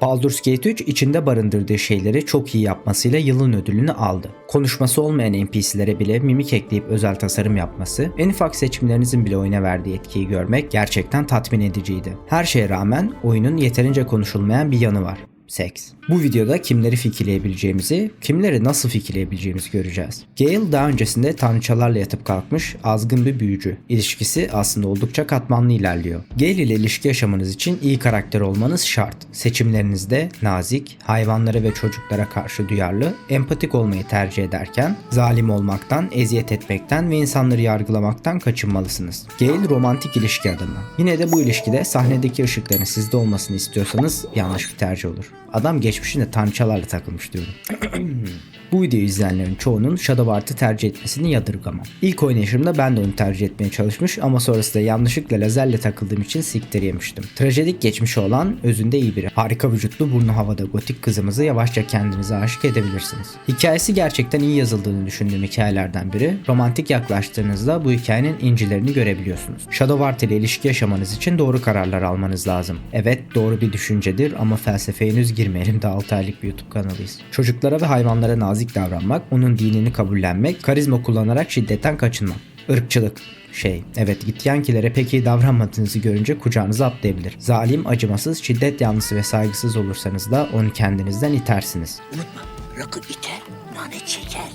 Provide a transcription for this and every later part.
Baldur's Gate 3 içinde barındırdığı şeyleri çok iyi yapmasıyla yılın ödülünü aldı. Konuşması olmayan NPC'lere bile mimik ekleyip özel tasarım yapması, en ufak seçimlerinizin bile oyuna verdiği etkiyi görmek gerçekten tatmin ediciydi. Her şeye rağmen oyunun yeterince konuşulmayan bir yanı var seks. Bu videoda kimleri fikirleyebileceğimizi, kimleri nasıl fikirleyebileceğimizi göreceğiz. Gale daha öncesinde tanrıçalarla yatıp kalkmış azgın bir büyücü. İlişkisi aslında oldukça katmanlı ilerliyor. Gale ile ilişki yaşamanız için iyi karakter olmanız şart. Seçimlerinizde nazik, hayvanlara ve çocuklara karşı duyarlı, empatik olmayı tercih ederken zalim olmaktan, eziyet etmekten ve insanları yargılamaktan kaçınmalısınız. Gale romantik ilişki adamı. Yine de bu ilişkide sahnedeki ışıkların sizde olmasını istiyorsanız yanlış bir tercih olur. Adam geçmişinde tanrıçalarla takılmış diyorum. Bu videoyu izleyenlerin çoğunun Shadow Art'ı tercih etmesini yadırgamam. İlk oynayışımda ben de onu tercih etmeye çalışmış ama sonrasında yanlışlıkla lazerle takıldığım için siktir yemiştim. Trajedik geçmişi olan özünde iyi biri. Harika vücutlu burnu havada gotik kızımızı yavaşça kendinize aşık edebilirsiniz. Hikayesi gerçekten iyi yazıldığını düşündüğüm hikayelerden biri. Romantik yaklaştığınızda bu hikayenin incilerini görebiliyorsunuz. Shadow Art ile ilişki yaşamanız için doğru kararlar almanız lazım. Evet doğru bir düşüncedir ama felsefeye henüz girmeyelim de 6 aylık bir YouTube kanalıyız. Çocuklara ve hayvanlara nazik davranmak, onun dinini kabullenmek, karizma kullanarak şiddetten kaçınmak. Irkçılık. Şey, evet gityankilere pek iyi davranmadığınızı görünce kucağınıza atlayabilir. Zalim, acımasız, şiddet yanlısı ve saygısız olursanız da onu kendinizden itersiniz. Unutma rakı iter, nane çeker.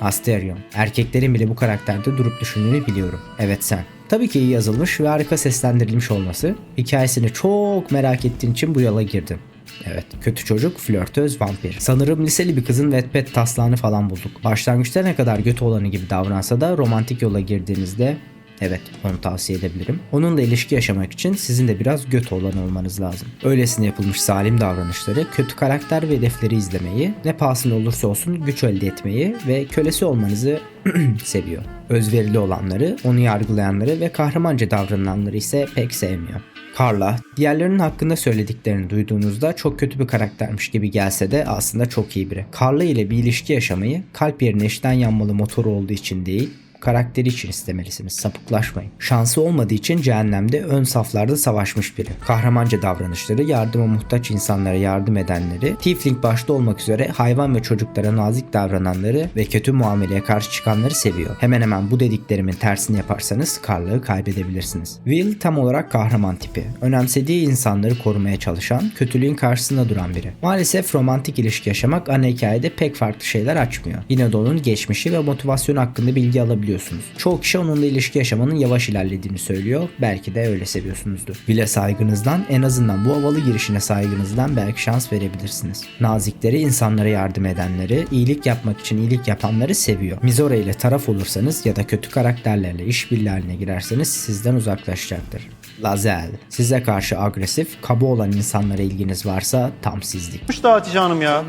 Asterion. Erkeklerin bile bu karakterde durup düşündüğünü biliyorum. Evet sen. Tabii ki iyi yazılmış ve harika seslendirilmiş olması. Hikayesini çok merak ettiğin için bu yola girdim. Evet, kötü çocuk, flörtöz, vampir. Sanırım liseli bir kızın Wattpad taslağını falan bulduk. Başlangıçta ne kadar göt olanı gibi davransa da romantik yola girdiğinizde Evet, onu tavsiye edebilirim. Onunla ilişki yaşamak için sizin de biraz göt olan olmanız lazım. Öylesine yapılmış zalim davranışları, kötü karakter ve hedefleri izlemeyi, ne pahasına olursa olsun güç elde etmeyi ve kölesi olmanızı seviyor. Özverili olanları, onu yargılayanları ve kahramanca davrananları ise pek sevmiyor. Carla, diğerlerinin hakkında söylediklerini duyduğunuzda çok kötü bir karaktermiş gibi gelse de aslında çok iyi biri. Carla ile bir ilişki yaşamayı kalp yerine eşten yanmalı motor olduğu için değil, karakteri için istemelisiniz. Sapıklaşmayın. Şansı olmadığı için cehennemde ön saflarda savaşmış biri. Kahramanca davranışları, yardıma muhtaç insanlara yardım edenleri, Tiefling başta olmak üzere hayvan ve çocuklara nazik davrananları ve kötü muameleye karşı çıkanları seviyor. Hemen hemen bu dediklerimin tersini yaparsanız Karlığı kaybedebilirsiniz. Will tam olarak kahraman tipi. Önemsediği insanları korumaya çalışan, kötülüğün karşısında duran biri. Maalesef romantik ilişki yaşamak ana hikayede pek farklı şeyler açmıyor. Yine de onun geçmişi ve motivasyonu hakkında bilgi alabiliyorsunuz. Çoğu kişi onunla ilişki yaşamanın yavaş ilerlediğini söylüyor. Belki de öyle seviyorsunuzdur. Will'e saygınızdan en azından bu havalı girişine saygınızdan belki şans verebilirsiniz. Nazikleri, insanlara yardım edenleri, iyilik yapmak için iyilik yapanları seviyor. Mizora ile taraf olursanız ya da kötü karakterlerle işbirliği haline girerseniz sizden uzaklaşacaktır. Lazel. Size karşı agresif, kaba olan insanlara ilginiz varsa tam sizlik. Kuş da Hatice Hanım ya.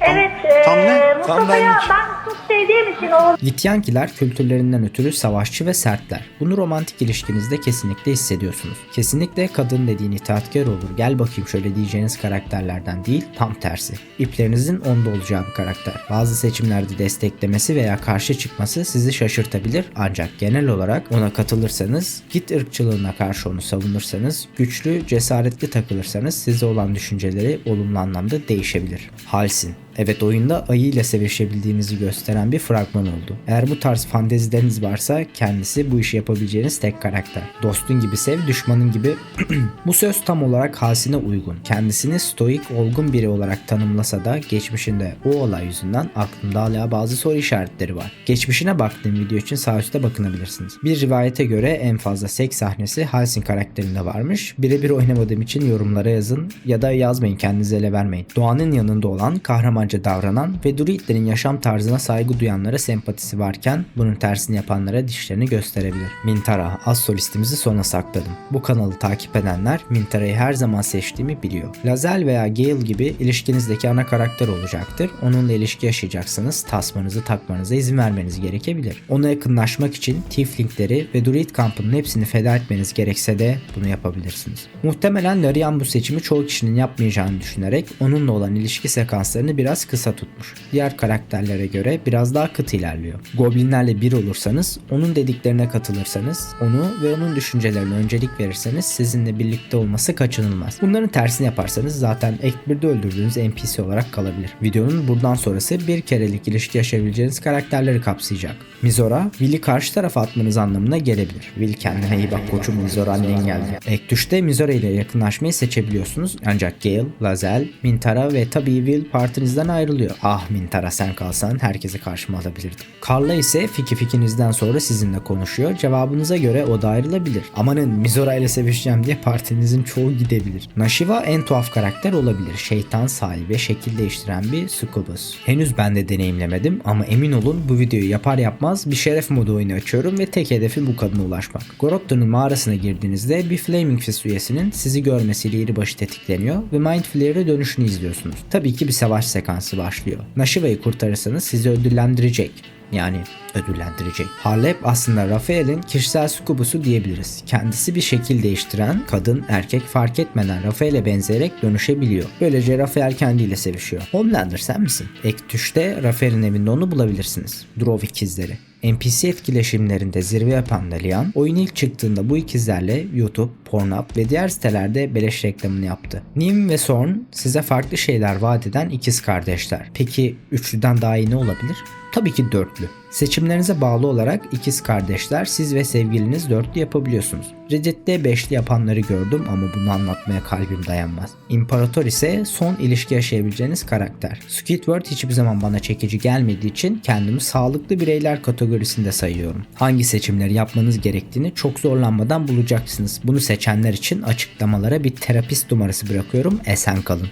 Evet, tam ne? Tam Mustafa'ya benlik. ben çok sevdiğim için o Lityankiler kültürlerinden ötürü savaşçı ve sertler. Bunu romantik ilişkinizde kesinlikle hissediyorsunuz. Kesinlikle kadın dediğin itaatkar olur gel bakayım şöyle diyeceğiniz karakterlerden değil tam tersi. İplerinizin onda olacağı bir karakter. Bazı seçimlerde desteklemesi veya karşı çıkması sizi şaşırtabilir ancak genel olarak ona katılırsanız, git ırkçılığına karşı onu savunursanız, güçlü, cesaretli takılırsanız size olan düşünceleri olumlu anlamda değişebilir. Halsin. Evet oyunda ayı ile sevişebildiğinizi gösteren bir fragman oldu. Eğer bu tarz fantezileriniz varsa kendisi bu işi yapabileceğiniz tek karakter. Dostun gibi sev, düşmanın gibi... bu söz tam olarak Halsin'e uygun. Kendisini stoik, olgun biri olarak tanımlasa da geçmişinde o olay yüzünden aklımda hala bazı soru işaretleri var. Geçmişine baktığım video için sağ üstte bakınabilirsiniz. Bir rivayete göre en fazla seks sahnesi Halsin karakterinde varmış. Birebir oynamadığım için yorumlara yazın ya da yazmayın kendinize ele vermeyin. Doğanın yanında olan kahramanca davranan ve druidlerin yaşam tarzına saygı duyanlara sempatisi varken bunun tersini yapanlara dişlerini gösterebilir. Mintara, az solistimizi sona sakladım. Bu kanalı takip edenler Mintara'yı her zaman seçtiğimi biliyor. Lazel veya Gale gibi ilişkinizdeki ana karakter olacaktır. Onunla ilişki yaşayacaksanız tasmanızı takmanıza izin vermeniz gerekebilir. Ona yakınlaşmak için Tieflingleri ve Druid kampının hepsini feda etmeniz gerekse de bunu yapabilirsiniz. Muhtemelen Larian bu seçimi çoğu kişinin yapmayacağını düşünerek onunla olan ilişki sekanslarını biraz biraz kısa tutmuş. Diğer karakterlere göre biraz daha kıt ilerliyor. Goblinlerle bir olursanız, onun dediklerine katılırsanız, onu ve onun düşüncelerine öncelik verirseniz sizinle birlikte olması kaçınılmaz. Bunların tersini yaparsanız zaten Act 1'de öldürdüğünüz NPC olarak kalabilir. Videonun buradan sonrası bir kerelik ilişki yaşayabileceğiniz karakterleri kapsayacak. Mizora, Will'i karşı tarafa atmanız anlamına gelebilir. Will kendine iyi bak koçum Mizora annen geldi. 3'te Mizora ile yakınlaşmayı seçebiliyorsunuz. Ancak Gale, Lazel, Mintara ve tabii Will partinizden ayrılıyor. Ah Mintara sen kalsan herkesi karşıma alabilirdim. Carla ise Fiki Fikinizden sonra sizinle konuşuyor. Cevabınıza göre o da ayrılabilir. Amanın Mizora ile sevişeceğim diye partinizin çoğu gidebilir. Nashiva en tuhaf karakter olabilir. Şeytan sahibi, şekil değiştiren bir succubus. Henüz ben de deneyimlemedim ama emin olun bu videoyu yapar yapmaz bir şeref modu oyunu açıyorum ve tek hedefim bu kadına ulaşmak. Gorotto'nun mağarasına girdiğinizde bir Flaming Fist üyesinin sizi görmesiyle iri başı tetikleniyor ve Mind Flayer'e dönüşünü izliyorsunuz. Tabii ki bir savaş sekansı başlıyor. Nashiva'yı kurtarırsanız sizi ödüllendirecek. Yani ödüllendirecek. Harlep aslında Rafael'in kişisel sukubusu diyebiliriz. Kendisi bir şekil değiştiren, kadın, erkek fark etmeden Rafael'e benzeyerek dönüşebiliyor. Böylece Rafael kendiyle sevişiyor. Homelander sen misin? Ek tuşta Rafael'in evinde onu bulabilirsiniz. Drov ikizleri. NPC etkileşimlerinde zirve yapan da Lian, oyun ilk çıktığında bu ikizlerle YouTube, Pornhub ve diğer sitelerde beleş reklamını yaptı. Nim ve Sorn size farklı şeyler vaat eden ikiz kardeşler. Peki üçlüden daha iyi ne olabilir? Tabii ki dörtlü. Seçimlerinize bağlı olarak ikiz kardeşler siz ve sevgiliniz dörtlü yapabiliyorsunuz. Reddit'te beşli yapanları gördüm ama bunu anlatmaya kalbim dayanmaz. İmparator ise son ilişki yaşayabileceğiniz karakter. Squidward hiçbir zaman bana çekici gelmediği için kendimi sağlıklı bireyler kategorisinde sayıyorum. Hangi seçimleri yapmanız gerektiğini çok zorlanmadan bulacaksınız. Bunu seçenler için açıklamalara bir terapist numarası bırakıyorum. Esen kalın.